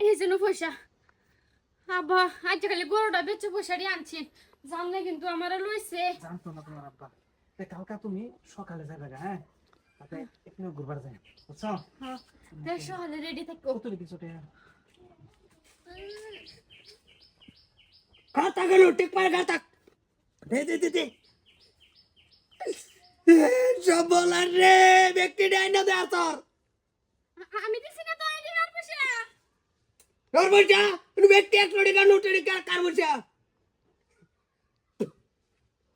এই জন্য পয়সা আব্বা আজ খালি গরুটা বেচে পয়সা দিয়ে আনছি। জানলে কিন্তু আমার লইছে। তুমি সকালে যাবে হ্যাঁ? তাতে হ্যাঁ। একটু ঘুরবার যাই বুঝছ? হ্যাঁ তে সকালে রেডি তে কাতা গেল টিক পার দে দে আমি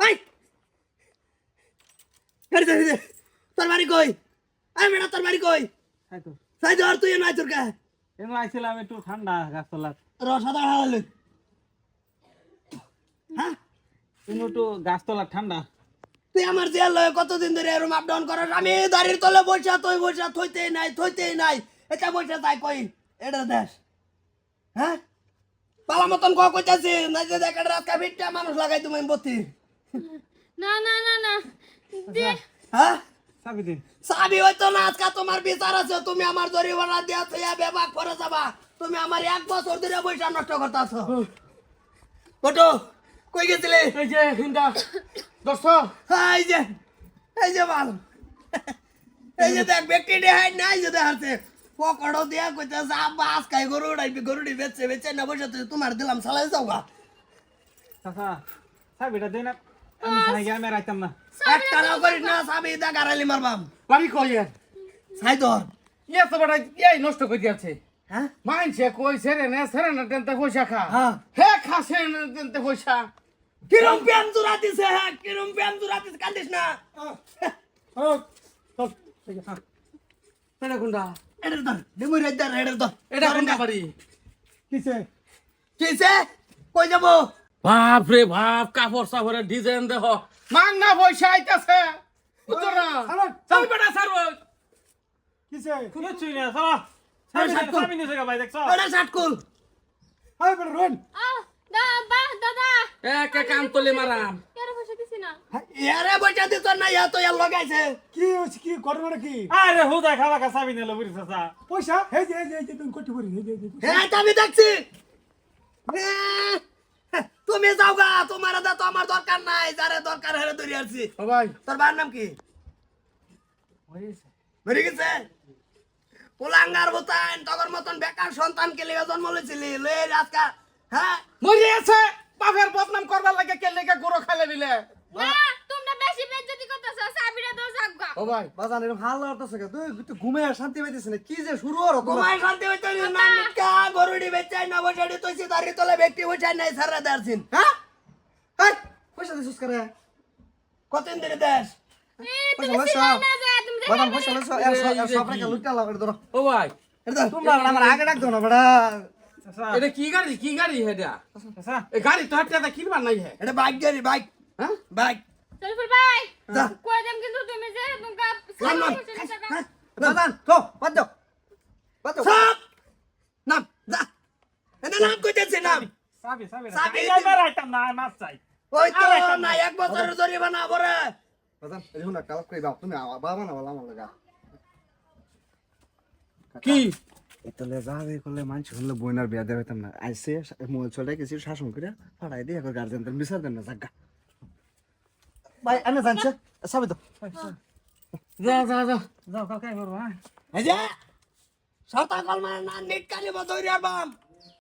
আই আরে দে দে তোর বাড়ি কই? আরে বেটা তোর বাড়ি কই? সাই ধর তুই নাই তোর কা এমন আইছিলাম একটু ঠান্ডা গাছতলা রসাদা হালালে হ্যাঁ? একটু গাছতলা ঠান্ডা। তুই আমার জেল লয়ে কতদিন ধরে এরম আপ ডাউন করার? আমি দাঁড়িয়ে তলে বসা তুই বসা থইতেই নাই থইতেই নাই। এটা বসে তাই কই? এটা দেশ। হ্যাঁ? পালা মতন ক কইতাছি না যে দেখ এটা রাস্তা ভিটটা মানুষ লাগাই তুমি বত্তি না না না না। দে। হ্যাঁ? চাবি দিন সাবি হইতো না আজকে তোমার বিচার আছে তুমি আমার জরিমানা দিয়া থইয়া বেবাক করে যাবা। তুমি আমার এক বছর ধরে বৈশা নষ্ট করতেছ। ওটো কই গেছিলে? এই যে হিন্দা। দোস্ত হ্যাঁ, এই যে এই যে মাল এই যে দেখ ব্যক্তি দেখাই নাই যে দেখাচ্ছে। পকড়ো দিয়া কইতেছে আব্বা আজকাই গরু উড়াইবি গরুটি বেচছে বেচে না বসে তুই তোমার দিলাম সালাই যাও গা। চাচা চাবিটা দে না আমি সাই রাইতাম না। একটা না করিস না সাবি দা গারালি মারবাম বাড়ি কইয়ের সাই ধর। ইয়ে তো বড় এই নষ্ট করে দিয়েছে হ্যাঁ? মানছে কই সেরে না সেরে না তেনতে পয়সা খা। হ্যাঁ। হে খা সেরে না তেনতে পয়সা। কিরম প্যান জুরা দিছে হ্যাঁ কিরম প্যান জুরা দিছে কান্দিস না। এটার ধর এটা কোনটা বাড়ি কিসে কিসে কই যাব বাপ রে বাপ কাপড় ডিজাইন দেখ মাং না পয়সা আইতাছে উত্তর না চল বেটা সারব কিসে না নিছে গা ভাই দেখছ ওটা শাটকুল হাই বেটা রোন আ দা বা দাদা এক এক কাম তলে মারাম ইয়ারে বইটা দিত না ইয়া তো ইয়ার লগাইছে কি হচ্ছে কি ঘটনাটা কি আরে হুদা খাওয়া কা চাবি নিলো বুড়ি চাচা। পয়সা? এই যে এই যে যে তুমি কোটি করি এই যে যে হ্যাঁ আমি দেখছি। তুমি যাও গা তোমার দা তো আমার দরকার নাই যারে দরকার হেরে ধরে আসছি ও ভাই। তোর বার নাম কি? মরে গেছে। পোলাঙ্গার বোতান তগর মতন বেকার সন্তানকে লিগে জন্ম লইছিলি লয়ে আজকা হ্যাঁ? মরে আছে বাপের বদনাম করবার লাগে কে লেগে গরু খাইলে দিলে? ও ভাই বাজান এরকম হাল্লা হতেছে কে তুই তুই ঘুমে আর শান্তি পাইতেছিস না। কি যে শুরু হলো তোমার? তোমায় শান্তি হইতে না। নিকা গরুডি বেচাই না বসাডি তৈছি দাঁড়িয়ে তোলে ব্যক্তি বসাই নাই সারা দারছিন হ্যাঁ? হ্যাঁ? পয়সা দিছিস করে কতদিন ধরে দেশ এ তুমি পয়সা সিলাই লইছো। না যে তুমি বাজান দেখে পয়সা এর সব এর সব রেখে লুটা লাগা ধরো। ও ভাই। এটা তোমরা আমার আগে ডাক দাও না বড়া। এটা কি গাড়ি? কি গাড়ি হেডা? এই গাড়ি তো হাতে কিনবার নাই হে। এটা বাইক গাড়ি বাইক। হ্যাঁ? ভাই কই দেম কিন্তু তুমি যে তোমরা নাম নাম বাজান তো বাদ দাও। বাদ দাও। সব নাম যা। এটা নাম কইতেছে নাম। চাবি চাবি চাবি চাবি আমি না আমি মাছ চাই। ওই তো না। এক বছরের জরিমানা বরে বাজান এই শুন না কালাপ করে দাও তুমি বাবা না বলা আমার লাগা। কি? এতলে যাবে করলে মানুষ হলে বইনার বিয়া দেবে না। আইসে মোবাইল চলে গেছি শাসন করে ফাড়াই দিয়ে এখন গার্জেনদের বিচার দেন না জাগা। ভাই আমি জানছে সবই তো যা যা যা যাও কালকে করব হ্যাঁ এই যে সাতা কলমা না নেট কালি বদরি আরবাম